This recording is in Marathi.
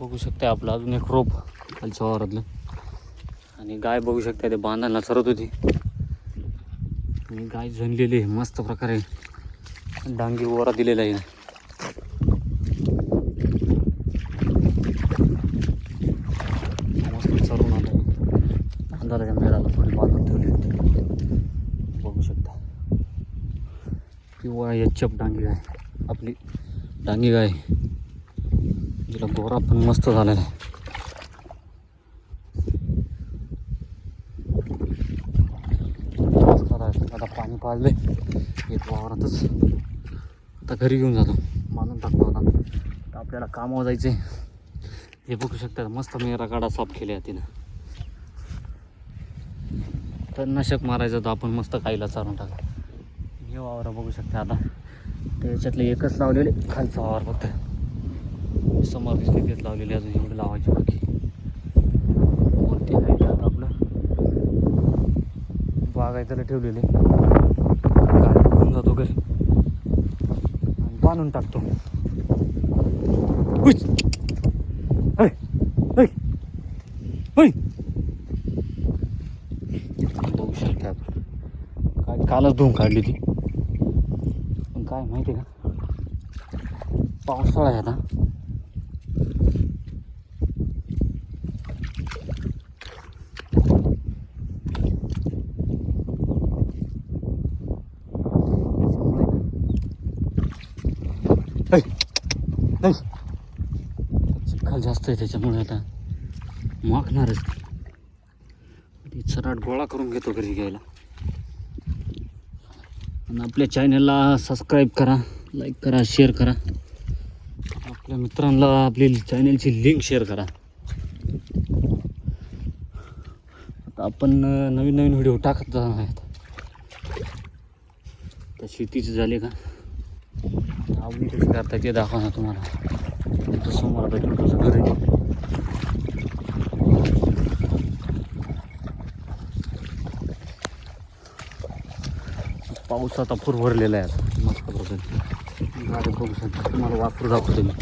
बघू शकता आपलं अजून एक रोप खालच्या वावरातलं. आणि गाय बघू शकता ते बांधायला चरत होती. आणि गाय झणलेली आहे मस्त प्रकारे. डांगी ओरा दिलेला आहे. मस्त चरून आलं. थोडी बांधून ठेवली होती. बघू किंवा एचप डांगी गाय. आपली डांगी गाय. जिला गोरा पण मस्त झालेला आहे. आता पाणी पाजले एक वावरातच. आता घरी घेऊन जातो. बांधून टाकतो आता. तर आपल्याला कामावर जायचे हे बघू शकतात मस्त मेरा रगाडा साफ केल्या तिनं. तर नशक मारायचं तर आपण मस्त काहीला चालून टाकू. हे वावरं बघू शकता आता. त्याच्यातले एकच लावलेले खालचा वावर फक्त. समोर दिसते तेच लावलेले अजून एवढे लावायचे बाकी. कोणती आहे आता आपलं? बागायला ठेवलेले. गाडी घेऊन जातो घरी. आणि बांधून टाकतो. बघू शकता आपण. काय कालच धुवून काढली ती पण काय माहिती आहे का? पावसाळा आहे आता. ऐ! चिखल जास्त आहे त्याच्यामुळे आता मागणारच. ती चराट गोळा करून घेतो घरी घ्यायला. आणि आपल्या चॅनलला सबस्क्राईब करा लाईक करा शेअर करा. आपल्या मित्रांना आपली चॅनलची लिंक शेअर करा. आता आपण नवीन नवीन व्हिडिओ टाकत जाणार आहेत. त्या शेतीचे झाले का? आवडी कशी करता ते दाखवणार तुम्हाला. तुमचं समोर आता कसं घर आहे. पाऊस आता पूर भरलेला आहे मस्त प्रकारे गाडी बघू शकता तुम्हाला वापरू दाखवतो मी.